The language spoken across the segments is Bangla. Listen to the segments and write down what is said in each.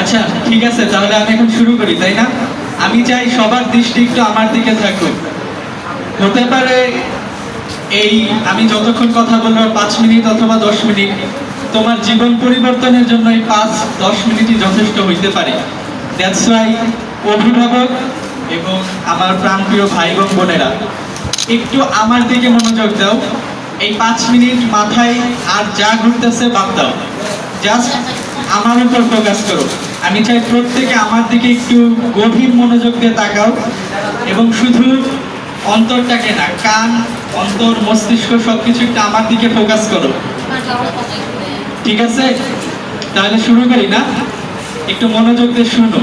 আচ্ছা ঠিক আছে, তাহলে আমি এখন শুরু করি, তাই না? আমি চাই সবার দৃষ্টি একটু আমার দিকে থাকুক। হতে পারে এই আমি যতক্ষণ কথা বলব পাঁচ মিনিট অথবা দশ মিনিট, তোমার জীবন পরিবর্তনের জন্য এই পাঁচ, দশ মিনিটই যথেষ্ট হইতে পারে। দ্যাটস ওয়াই অভিভাবক এবং আমার প্রাণপ্রিয় ভাই বোন বোনেরা, একটু আমার দিকে মনোযোগ দাও। এই পাঁচ মিনিট মাথায় আর যা ঘুরতেছে বাদ দাও। জাস্ট আমার উপর ফোকাস করো। আমি চাই প্রত্যেকে আমার দিকে একটু গভীর মনোযোগ দিয়ে তাকাও এবং শুধু অন্তরটাকে না, কান, অন্তর, মস্তিষ্ক সবকিছু একটু আমার দিকে ফোকাস করো। ঠিক আছে? তাহলে শুরু করি না? একটু মনোযোগ দিয়ে শুনো।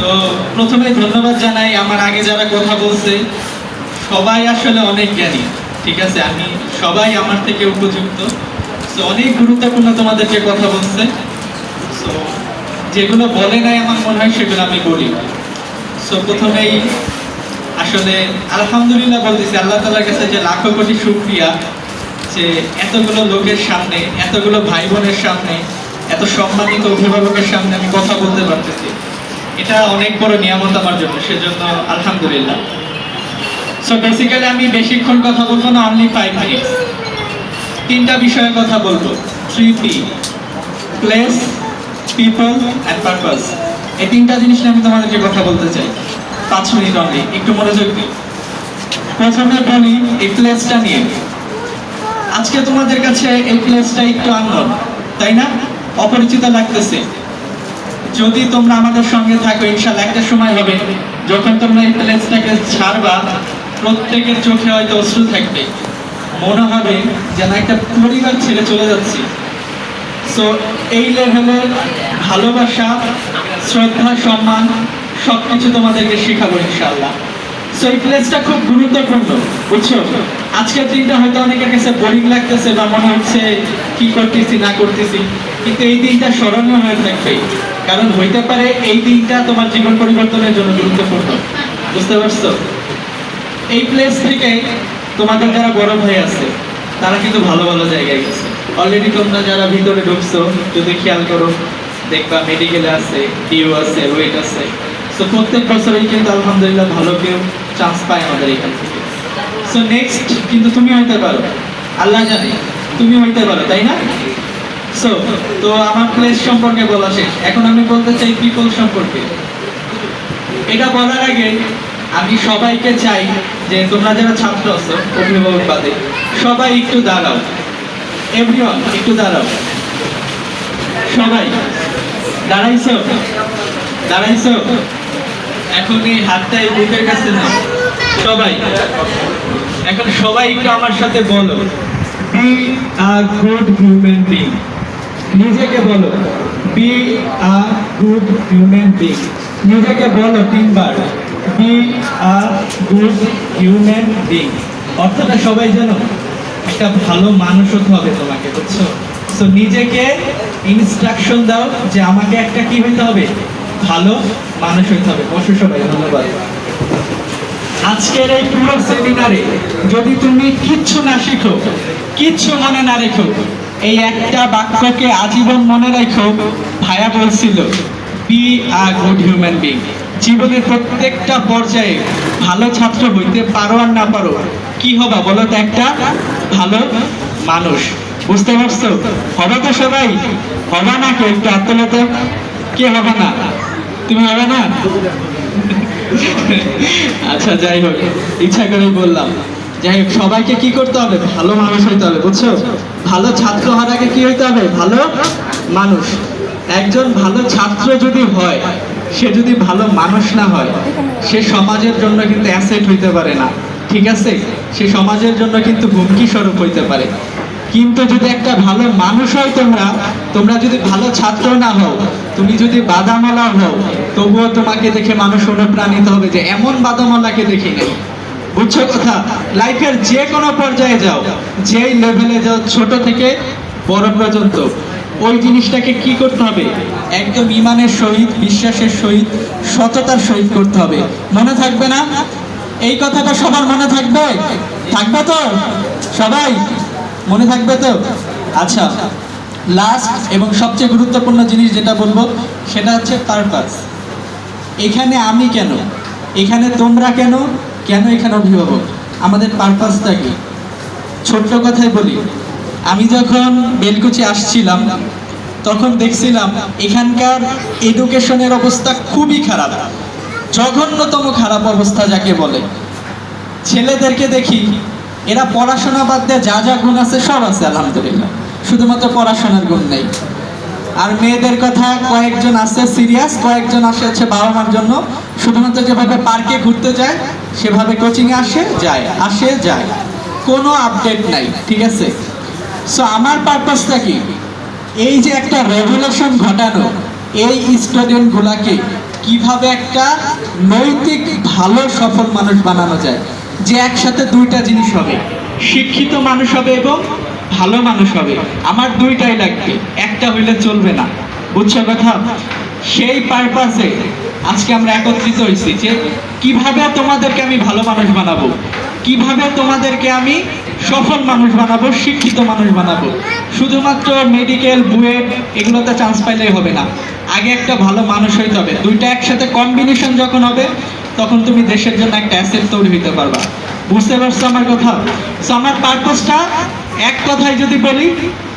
তো প্রথমে ধন্যবাদ জানাই আমার আগে যারা কথা বলছে। সবাই আসলে অনেক জ্ঞানী, ঠিক আছে? আমি সবাই আমার থেকে উপযুক্ত। তো অনেক গুরুত্বপূর্ণ তোমাদেরকে কথা বলছে। যেগুলো বলে নাই আমার মনে হয় সেগুলো আমি বলি। সো প্রথমেই আসলে আলহামদুলিল্লাহ বলতেছি, আল্লাহ তালার কাছে যে লাখো কোটি শুক্রিয়া যে এতগুলো লোকের সামনে, এতগুলো ভাই বোনের সামনে, এত সম্মানিত অভিভাবকের সামনে আমি কথা বলতে পারতেছি। এটা অনেক বড় নিয়ামত আমার জন্য, সেজন্য আলহামদুলিল্লাহ। সো বেসিক্যালি আমি বেশিক্ষণ কথা বলব না অনলি ফাইভ মিনিটস তিনটা বিষয়ে কথা বলব। Three P place people and purpose এই তিনটা জিনিস নিয়ে আমি তোমাদেরকে কথা বলতে চাই। পাঁচ মিনিট অনলি একটু মনোযোগ দিই প্রথমে বলি, এই প্লেসটা নিয়ে। আজকে তোমাদের কাছে এই প্লেসটা একটু আননোন তাই না? অপরিচিত লাগতেছে। যদি তোমরা আমাদের সঙ্গে থাকো ইনশাল্লাহ একটা সময় হবে যখন তোমরা এই প্লেসটাকে ছাড়বা, প্রত্যেকের চোখে হয়তো অশ্রু থাকবে। মনে হবে যেন একটা পরিবার ছেড়ে চলে যাচ্ছি। সো এই লেভেলের ভালোবাসা, শ্রদ্ধা, সম্মান সব কিছু তোমাদেরকে শেখাবো ইনশাল্লাহ সো এই প্লেসটা খুব গুরুত্বপূর্ণ, বুঝছ? আজকের দিনটা হয়তো অনেকের কাছে বোরিং লাগতেছে বা মনে হচ্ছে কি করতেছি, না করতেছি। কিন্তু এই দিনটা স্মরণীয় হয়ে থাকবে। কারণ হইতে পারে এই দিনটা তোমার জীবন পরিবর্তনের জন্য গুরুত্বপূর্ণ। বুঝতে পারছ? এই প্লেস থেকে তোমাদের যারা বড় ভাই আছে, তারা কিন্তু ভালো ভালো জায়গায় গেছে। অলরেডি তোমরা যারা ভিতরে ঢুকছো, যদি খেয়াল করো, দেখবা মেডিকেলে আছে ডিও আছে ওয়েট আছে। সো প্রত্যেক বছরই কিন্তু আলহামদুলিল্লাহ ভালো কেউ চান্স পায় আমাদের এখান থেকে। সো নেক্সট কিন্তু তুমি হইতে পারো। আল্লাহ জানে, তুমি হইতে পারো, তাই না? সো তো আমার প্লেস সম্পর্কে বলা শেষ। এখন আমি বলতে চাই পিপল সম্পর্কে। এটা বলার আগে আমি সবাইকে চাই যে তোমরা যারা ছাত্র আছো অভিভাবক বাদে সবাই একটু দাঁড়াও। এভরিওয়ান একটু দাঁড়াও। সবাই, দাঁড়াইছো? দাঁড়াইছো? এখন এই হাতটা এই বুকের কাছে না সবাই, এখন সবাই একটু আমার সাথে বলো। Be a good human being. নিজেকে বলো। Be a good human being. নিজেকে বলো তিনবার। Be a good human being. অর্থটা সবাই জানো? একটা ভালো মানুষ হতে হবে তোমাকে, বুঝছ? তো নিজেকে ইনস্ট্রাকশন দাও যে আমাকে একটা কি হইতে হবে? ভালো মানুষ হইতে হবে। বসো সবাই, ধন্যবাদ। আজকের এই পুরো সেমিনারে যদি তুমি কিচ্ছু না শিখো, কিচ্ছু মনে না রেখো, এই একটা বাক্যকে আজীবন মনে রেখো ভাইয়া বলছিল be a good human being জীবনের প্রত্যেকটা পর্যায়ে ভালো ছাত্র হইতে পারো আর না পারো, কি হবা বলো তো একটা? ভালো মানুষ। বুঝতে পারছ? হবে তো সবাই। হবে না কেউ একটু আত্মলত কে হবে না? তুমি হবে না? আচ্ছা যাই হোক, ইচ্ছা করে বললাম। যাই হোক, সবাইকে কি করতে হবে? ভালো মানুষ হইতে হবে, বুঝছ? ভালো ছাত্র হওয়ার আগে কি হইতে হবে? ভালো মানুষ। একজন ভালো ছাত্র যদি হয় সে যদি ভালো মানুষ না হয়, সে সমাজের জন্য কিন্তু অ্যাসেট হইতে পারে না। ঠিক আছে? সে সমাজের জন্য কিন্তু হুমকি স্বরূপ হইতে পারে। কিন্তু যদি একটা ভালো মানুষ হয় তোমরা তোমরা যদি ভালো ছাত্র না হও, তুমি যদি বাদামালা হও, তবুও তোমাকে দেখে মানুষ অনুপ্রাণিত হবে যে এমন বাদামালাকে দেখি নাই। বুঝছ কথা? লাইফের যে কোনো পর্যায়ে যাও, যেই লেভেলে যাও, ছোট থেকে বড় পর্যন্ত। ওই জিনিসটাকে কি করতে হবে? একদম ইমানের সহিত, বিশ্বাসের সহিত, সততার সহিত করতে হবে। মনে থাকবে না? এই কথাটা সবার মনে থাকবে? থাকবে তো? সবাই? মনে থাকবে তো? আচ্ছা লাস্ট এবং সবচেয়ে গুরুত্বপূর্ণ জিনিস যেটা বলব, সেটা হচ্ছে পারপাস এখানে আমি কেন? এখানে তোমরা কেন? কেন এখানে অভিভাবক? আমাদের পারপাসটা কি? ছোট্ট কথাই বলি আমি যখন বেলকুচি আসছিলাম, তখন দেখছিলাম এখানকার এডুকেশনের অবস্থা খুবই খারাপ। জঘন্যতম খারাপ অবস্থা যাকে বলে। ছেলেদেরকে দেখি, এরা পড়াশোনা বাদ দিয়ে যা যা গুণ আছে সব আছে, আলহামদুলিল্লাহ। শুধুমাত্র পড়াশোনার গুণ নেই। আর মেয়েদের কথা কয়েকজন আছে সিরিয়াস কয়েকজন আসে হচ্ছে বাবা মার জন্য। শুধুমাত্র যেভাবে পার্কে ঘুরতে যায়, সেভাবে কোচিংয়ে আসে, যায় আসে, যায়। কোনো আপডেট নাই, ঠিক আছে? সো আমার পারপাসটা কি? এই যে একটা রেভলিউশন ঘটানো, এই স্টুডেন্টগুলাকে কীভাবে একটা নৈতিক, ভালো, সফল মানুষ বানানো যায়? যে একসাথে দুইটা জিনিস হবে, শিক্ষিত মানুষ হবে এবং ভালো মানুষ হবে। আমার দুইটাই লাগবে, একটা হইলে চলবে না। বুঝছ কথা? সেই পারপাসে আজকে আমরা একত্রিত হয়েছি যে কীভাবে তোমাদেরকে আমি ভালো মানুষ বানাবো? কীভাবে তোমাদেরকে আমি সফল মানুষ বানাবো শিক্ষিত মানুষ বানাবো। শুধুমাত্র মেডিকেল বুয়েট এগুলোতে চান্স পাইলেই হবে না। আগে একটা ভালো মানুষ হইতে হবে। দুইটা একসাথে কম্বিনেশন যখন হবে তখন তুমি দেশের জন্য একটা অ্যাসেট তৈরি হইতে পারবা। বুঝতে পারছ আমার কথা? So, আমার পারপাসটা এক কথায় যদি বলি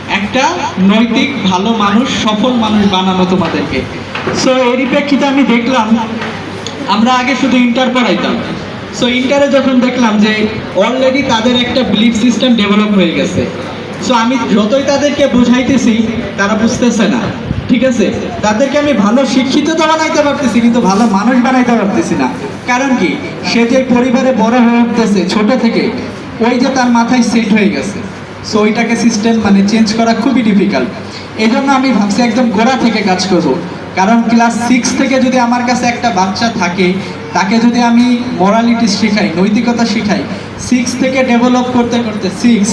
একটা নৈতিক ভালো মানুষ সফল মানুষ বানানো তোমাদেরকে। সো এরই প্রেক্ষিতে আমি দেখলাম আমরা আগে শুধু ইন্টার পড়াইতাম। সো ইন্টারে যখন দেখলাম যে অলরেডি তাদের একটা বিলিফ সিস্টেম ডেভেলপ হয়ে গেছে। সো আমি যতই তাদেরকে বুঝাইতেছি, তারা বুঝতেছে না। ঠিক আছে? তাদেরকে আমি ভালো শিক্ষিত তো বানাইতে পারতেছি, কিন্তু ভালো মানুষ বানাইতে পারতেছি না। কারণ কি? সে যে পরিবারে বড় হয়ে উঠতেছে, ছোট থেকে, ওই যে তার মাথায় সেট হয়ে গেছে। সো ওইটাকে সিস্টেম মানে চেঞ্জ করা খুবই ডিফিকাল্ট এই জন্য আমি ভাবছি একদম গোড়া থেকে কাজ করব। কারণ ক্লাস সিক্স থেকে যদি আমার কাছে একটা বাচ্চা থাকে তাকে যদি আমি মরালিটি শেখাই, নৈতিকতা শেখাই সিক্স থেকে ডেভেলপ করতে করতে six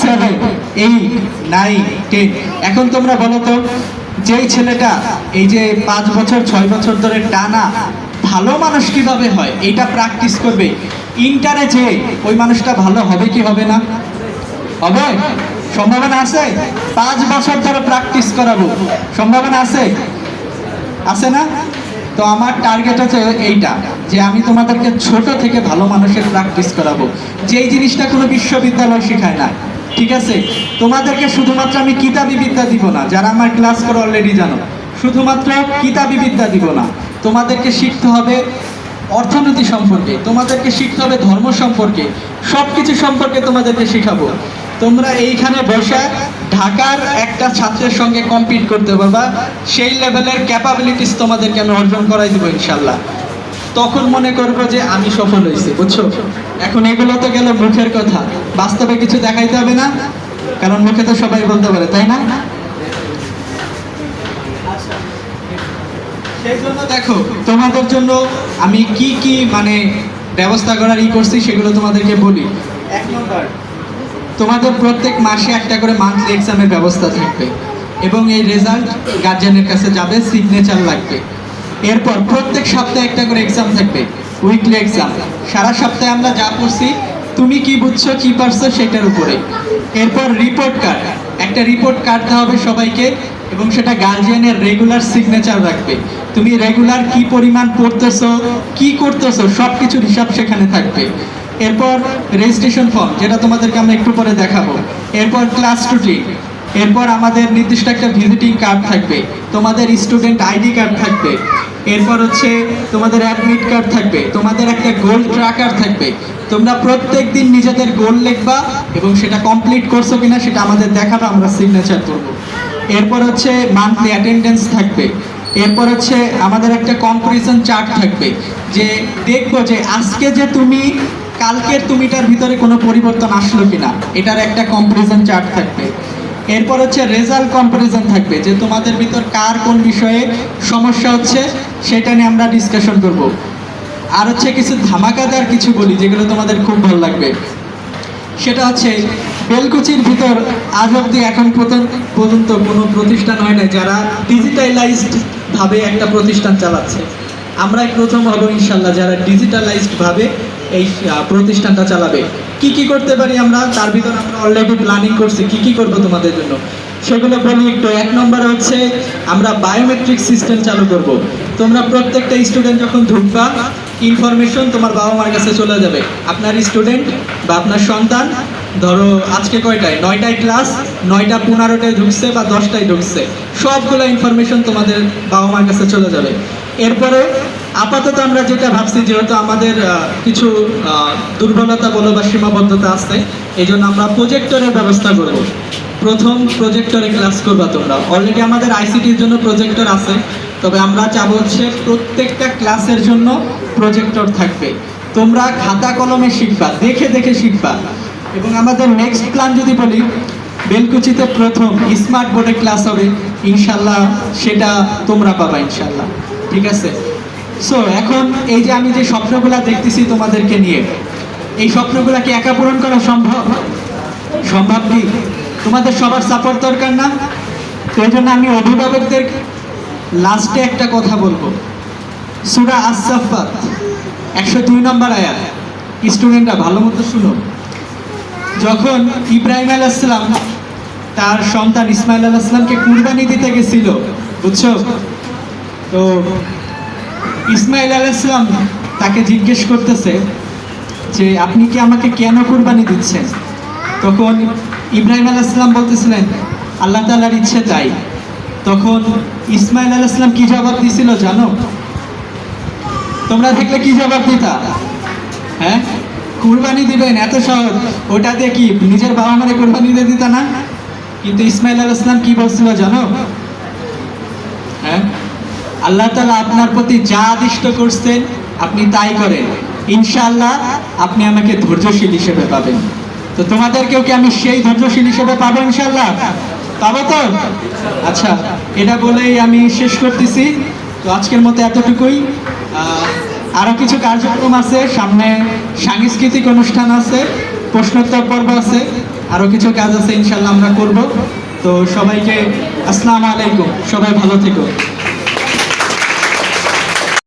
seven eight nine ten এখন তোমরা বলো তো, যেই ছেলেটা এই যে পাঁচ বছর, ছয় বছর ধরে টানা, ভালো মানুষ কীভাবে হয়? এইটা প্র্যাকটিস করবে। ইন্টারে যে ওই মানুষটা ভালো হবে কি হবে না? হবে? সম্ভাবনা আছে? পাঁচ বছর ধরে প্র্যাকটিস করাবো। সম্ভাবনা আছে? আছে না? তো আমার টার্গেট আছে এইটা, যে আমি তোমাদেরকে ছোট থেকে ভালো মানুষের প্র্যাকটিস করাবো। যেই জিনিসটা কোনো বিশ্ববিদ্যালয় শেখায় না, ঠিক আছে? তোমাদেরকে শুধুমাত্র আমি কিতাবি বিদ্যা দিব না, যারা আমার ক্লাস করে অলরেডি জানো, শুধুমাত্র কিতাবি বিদ্যা দিব না। তোমাদেরকে শিখতে হবে অর্থনীতি সম্পর্কে, তোমাদেরকে শিখতে হবে ধর্ম সম্পর্কে সব কিছু সম্পর্কে তোমাদেরকে শেখাবো। তোমরা এইখানে বসে ঢাকার একটা ছাত্রের সঙ্গে কম্পিট করতে পারবা। সেই লেভেলের ক্যাপাবিলিটিস তোমাদেরকে আমি অর্জন করাই দেবো ইনশাল্লাহ তখন মনে করব যে আমি সফল হয়েছি, বুঝছ? এখন এগুলো তো গেল মুখের কথা। বাস্তবে কিছু দেখাইতে হবে না, কারণ মুখে তো সবাই বলতে পারে, তাই না? সেই জন্য দেখো, তোমাদের জন্য আমি কি কি মানে ব্যবস্থা করার ই করছি সেগুলো তোমাদেরকে বলি। এক নম্বর তোমাদের প্রত্যেক মাসে একটা করে মান্থলি এক্সামের ব্যবস্থা থাকবে। এবং এই রেজাল্ট গার্জিয়ানের কাছে যাবে সিগনেচার লাগবে। এরপর প্রত্যেক সপ্তাহে একটা করে এক্সাম থাকবে উইকলি এক্সাম সারা সপ্তাহে আমরা যা পড়ছি, তুমি কি বুঝছ, কি পারছ সেটার উপরে। এরপর রিপোর্ট কার্ড একটা রিপোর্ট কাটতে হবে সবাইকে, এবং সেটা গার্জিয়ানের রেগুলার সিগনেচার রাখবে তুমি রেগুলার কি পরিমাণ পড়তেছো, কি করতেছো সব কিছুর হিসাব সেখানে থাকবে। এরপর রেজিস্ট্রেশন ফর্ম যেটা তোমাদেরকে আমরা একটু পরে দেখাবো। এরপর ক্লাস টুটি এরপর আমাদের নির্দিষ্ট একটা ভিজিটিং কার্ড থাকবে, তোমাদের স্টুডেন্ট আইডি কার্ড থাকবে, এরপর হচ্ছে তোমাদের অ্যাডমিট কার্ড থাকবে, তোমাদের একটা গোল ট্র্যাকার থাকবে। তোমরা প্রত্যেক দিন নিজেদের গোল লিখবা এবং সেটা কমপ্লিট করছ কিনা সেটা আমাদের দেখাবে আমরা সিগনেচার করব। এরপর হচ্ছে মান্থলি অ্যাটেন্ডেন্স থাকবে, এরপর হচ্ছে আমাদের একটা কম্পারিজন চার্ট থাকবে, যে দেখব যে আজকে যে তুমি কালকের তুমিটার ভিতরে কোনো পরিবর্তন আসলো কিনা? এটার একটা কম্পারিজন চার্ট থাকবে। এরপর হচ্ছে রেজাল্ট কম্পারিজন থাকবে, যে তোমাদের ভিতর কার কোন বিষয়ে সমস্যা হচ্ছে, সেটা নিয়ে আমরা ডিসকাশন করব। আর হচ্ছে কিছু ধামাকাদার কিছু বলি, যেগুলো তোমাদের খুব ভালো লাগবে। সেটা হচ্ছে, বেলকুচির ভিতর আজ অব্দি এখন পর্যন্ত কোনো প্রতিষ্ঠান হয় না যারা ডিজিটালাইজড ভাবে একটা প্রতিষ্ঠান চালাচ্ছে। আমরাই প্রথম হব ইনশাল্লাহ যারা ডিজিটালাইজড ভাবে এই প্রতিষ্ঠানটা চালাবে। কি কি করতে পারি আমরা? তার ভিতর আমরা অলরেডি প্ল্যানিং করছি। কি কি করব তোমাদের জন্য? সেগুলো বলি একটু। এক নম্বর হচ্ছে, আমরা বায়োমেট্রিক সিস্টেম চালু করব। তোমরা প্রত্যেকটা স্টুডেন্ট যখন ঢুকবা ইনফরমেশন তোমার বাবা মার কাছে চলে যাবে। আপনার স্টুডেন্ট বা আপনার সন্তান, ধরো আজকে কয়টায়? নয়টায় ক্লাস নয়টা পনেরোটায় ঢুকছে বা দশটায় ঢুকছে। সবগুলো ইনফরমেশন তোমাদের বাবা মার কাছে চলে যাবে। এরপরে আপাতত আমরা যেটা ভাবছি, যেহেতু আমাদের কিছু দুর্বলতা বলো বা সীমাবদ্ধতা আছে এই জন্য আমরা প্রজেক্টরের ব্যবস্থা করব প্রথম প্রজেক্টরে ক্লাস করবা তোমরা। অলরেডি আমাদের আইসিটির জন্য প্রজেক্টর আছে, তবে আমরা চাবো হচ্ছে প্রত্যেকটা ক্লাসের জন্য প্রজেক্টর থাকবে। তোমরা খাতা কলমে শিখবা, দেখে দেখে শিখবা। এবং আমাদের নেক্সট প্ল্যান যদি বলি, বেলকুচিতে প্রথম স্মার্ট বোর্ডে ক্লাস হবে, ইনশাল্লাহ সেটা তোমরা পাবা, ইনশাল্লাহ। ঠিক আছে? সো এখন এই যে আমি যে স্বপ্নগুলা দেখতেছি তোমাদেরকে নিয়ে, এই স্বপ্নগুলা কি একা পূরণ করা সম্ভব? সম্ভব কি? তোমাদের সবার সাপোর্ট দরকার না? তো এই জন্য আমি অভিভাবকদের লাস্টে একটা কথা বলব। সুরা আসাফাত একশো দুই নম্বর আয়াত। স্টুডেন্টরা ভালো মতো শুনো। যখন ইব্রাহিম আলাইসালাম তার সন্তান ইসমাইল আলাইসালামকে কুরবানি দিতে গেছিল, বুঝছ? তো ইসমাইল আলাইসালাম তাকে জিজ্ঞেস করতেছে যে, আপনি কি আমাকে কেন কুরবানি দিচ্ছেন? তখন ইব্রাহিম আলাইসালাম বলতেছিলেন, আল্লাহ তালার ইচ্ছে তাই। তখন ইসমাইল আলাইসালাম কি জবাব দিছিল জানো? তোমরা দেখলে কি জবাব দিতা? হ্যাঁ? কুরবানি দিবেন এত সহজ, ওটা দিয়ে কি নিজের বাবা মারে কুরবানি দিয়ে দিতা না? কিন্তু ইসমাইল আল ইসলাম কি বলছিল জানো? হ্যাঁ? আল্লাহ তালা আপনার প্রতি যা আদিষ্ট করছেন আপনি তাই করেন। ইনশাআল্লাহ আপনি আমাকে ধৈর্যশীল হিসেবে পাবেন। তো তোমাদেরকেও কি আমি সেই ধৈর্যশীল হিসেবে পাবো ইনশাল্লাহ পাবো তো? আচ্ছা এটা বলেই আমি শেষ করতেছি। তো আজকের মতো এতটুকুই। আহ, আরও কিছু কার্যক্রম আছে সামনে সাংস্কৃতিক অনুষ্ঠান আছে প্রশ্নোত্তর পর্ব আছে আরও কিছু কাজ আছে ইনশাল্লাহ আমরা করব। তো সবাইকে আসসালামু আলাইকুম সবাই ভালো থেকো।